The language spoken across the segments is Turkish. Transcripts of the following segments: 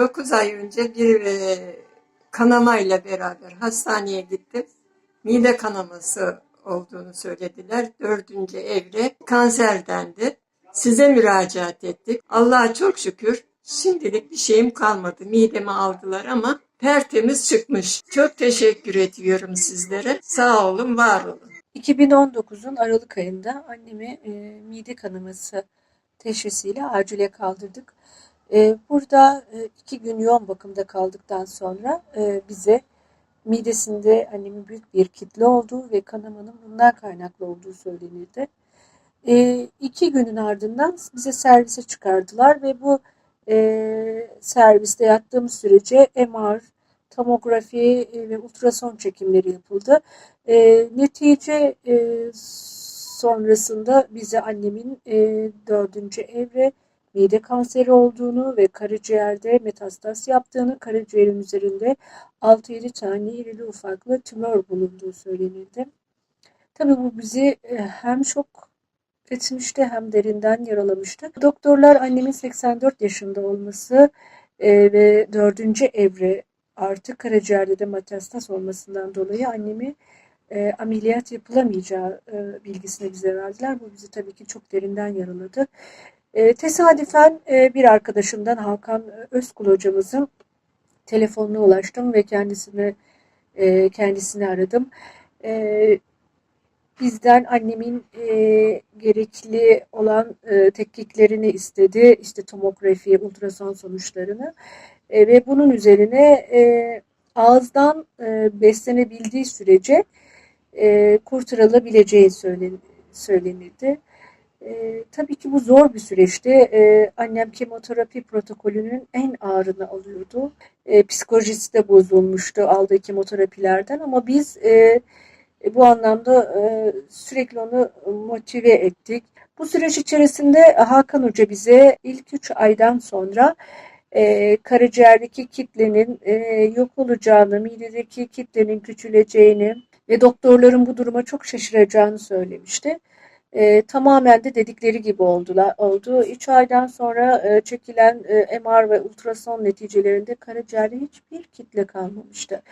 9 ay önce bir e, kanamayla beraber hastaneye gittim. Mide kanaması olduğunu söylediler. Dördüncü evre kanserdendi. Size müracaat ettik. Allah'a çok şükür şimdilik bir şeyim kalmadı. Midemi aldılar ama tertemiz çıkmış. Çok teşekkür ediyorum sizlere. Sağ olun, var olun. 2019'un Aralık ayında annemi e, mide kanaması teşhisiyle acile kaldırdık. E, burada e, iki gün yoğun bakımda kaldıktan sonra e, bize midesinde annemin büyük bir kitle olduğu ve kanamanın bundan kaynaklı olduğu söylenildi. E, iki günün ardından bize servise çıkardılar ve bu e, serviste yattığımız sürece MR, tomografi ve ultrason çekimleri yapıldı. Netice sonrasında bize annemin dördüncü evre mide kanseri olduğunu ve karaciğerde metastaz yaptığını, karaciğerin üzerinde 6-7 tane irili ufaklı tümör bulunduğu söylenildi. Tabii bu bizi e, hem şok etmişti hem derinden yaralamıştı. Doktorlar annemin 84 yaşında olması e, ve dördüncü evre artı karaciğerde de metastaz olmasından dolayı annemi e, ameliyat yapılamayacağı e, bilgisini bize verdiler. Bu bizi tabii ki çok derinden yaraladı. E, tesadüfen e, bir arkadaşımdan Hakan Özkul hocamızın telefonuna ulaştım ve kendisini e, kendisini aradım. E, bizden annemin e, gerekli olan e, tetkiklerini istedi. İşte tomografi, ultrason sonuçlarını. E, ve bunun üzerine e, ağızdan e, beslenebildiği sürece e, kurtarılabileceği söylen, söylenildi. E, tabii ki bu zor bir süreçti. E, annem kemoterapi protokolünün en ağırını alıyordu. E, psikolojisi de bozulmuştu aldığı kemoterapilerden ama biz e, bu anlamda e, sürekli onu motive ettik. Bu süreç içerisinde Hakan Hoca bize ilk 3 aydan sonra e, karaciğerdeki kitlenin e, yok olacağını, midedeki kitlenin küçüleceğini ve doktorların bu duruma çok şaşıracağını söylemişti. E, tamamen de dedikleri gibi oldular. Oldu. 3 aydan sonra e, çekilen e, MR ve ultrason neticelerinde karaciğerde hiçbir kitle kalmamıştı.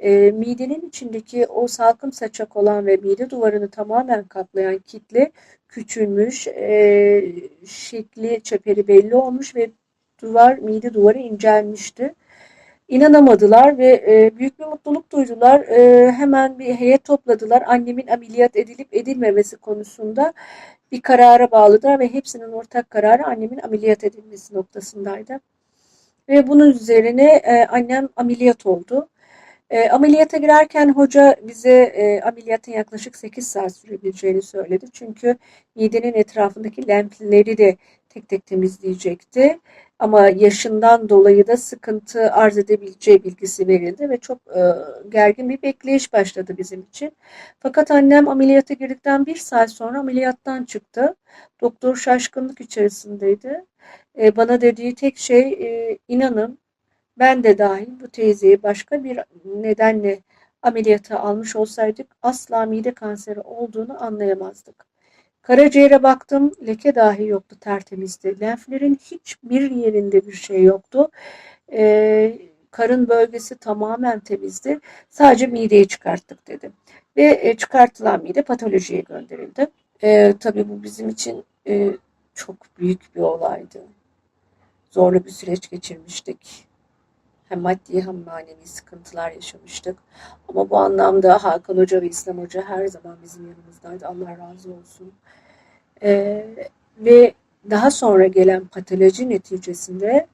E, midenin içindeki o salkım saçak olan ve mide duvarını tamamen kaplayan kitle küçülmüş, e, şekli, çeperi belli olmuş ve duvar, mide duvarı incelmişti. İnanamadılar ve e, büyük bir mutluluk duydular. E, hemen bir heyet topladılar. Annemin ameliyat edilip edilmemesi konusunda bir karara bağladılar ve hepsinin ortak kararı annemin ameliyat edilmesi noktasındaydı. Ve bunun üzerine e, annem ameliyat oldu. E, ameliyata girerken hoca bize e, ameliyatın yaklaşık 8 saat sürebileceğini söyledi. Çünkü midenin etrafındaki lenfleri de tek tek temizleyecekti. Ama yaşından dolayı da sıkıntı arz edebileceği bilgisi verildi ve çok e, gergin bir bekleyiş başladı bizim için. Fakat annem ameliyata girdikten bir saat sonra ameliyattan çıktı. Doktor şaşkınlık içerisindeydi. E, bana dediği tek şey e, inanın ben de dahil bu teyzeyi başka bir nedenle ameliyata almış olsaydık asla mide kanseri olduğunu anlayamazdık. Karaciğere baktım, leke dahi yoktu, tertemizdi. Lenflerin hiçbir yerinde bir şey yoktu. Ee, karın bölgesi tamamen temizdi. Sadece mideyi çıkarttık dedi. Ve e, çıkartılan mide patolojiye gönderildi. Ee, tabii bu bizim için e, çok büyük bir olaydı. Zorlu bir süreç geçirmiştik. Hem maddi hem manevi sıkıntılar yaşamıştık. Ama bu anlamda Hakan Hoca ve İslam Hoca her zaman bizim yanımızdaydı. Allah razı olsun. Ee, ve daha sonra gelen patoloji neticesinde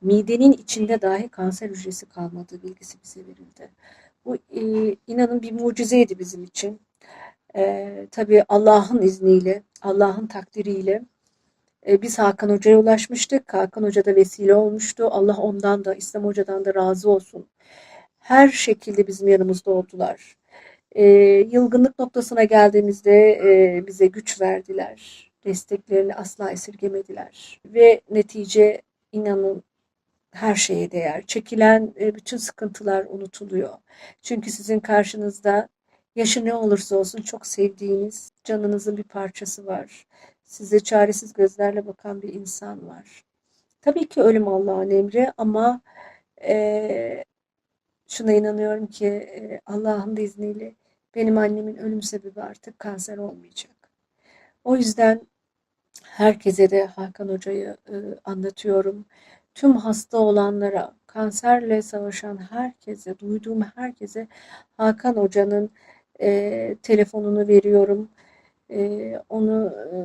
midenin içinde dahi kanser hücresi kalmadığı bilgisi bize verildi. Bu e, inanın bir mucizeydi bizim için. E, tabii Allah'ın izniyle, Allah'ın takdiriyle e, biz Hakan Hoca'ya ulaşmıştık. Hakan Hoca da vesile olmuştu. Allah ondan da, İslam Hoca'dan da razı olsun. Her şekilde bizim yanımızda oldular. E, yılgınlık noktasına geldiğimizde e, bize güç verdiler. Desteklerini asla esirgemediler. Ve netice inanın her şeye değer. Çekilen e, bütün sıkıntılar unutuluyor. Çünkü sizin karşınızda yaşı ne olursa olsun çok sevdiğiniz canınızın bir parçası var. Size çaresiz gözlerle bakan bir insan var. Tabii ki ölüm Allah'ın emri ama e, şuna inanıyorum ki e, Allah'ın izniyle benim annemin ölüm sebebi artık kanser olmayacak. O yüzden herkese de Hakan Hoca'yı e, anlatıyorum. Tüm hasta olanlara, kanserle savaşan herkese, duyduğum herkese Hakan Hoca'nın e, telefonunu veriyorum. E, onu e,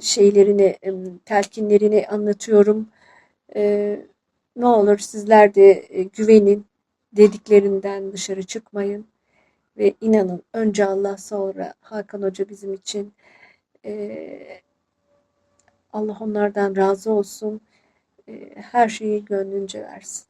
şeylerini, telkinlerini anlatıyorum. E, ne olur sizler de e, güvenin, dediklerinden dışarı çıkmayın ve inanın önce Allah sonra Hakan Hoca bizim için e, Allah onlardan razı olsun. Her şeyi gönlünce versin.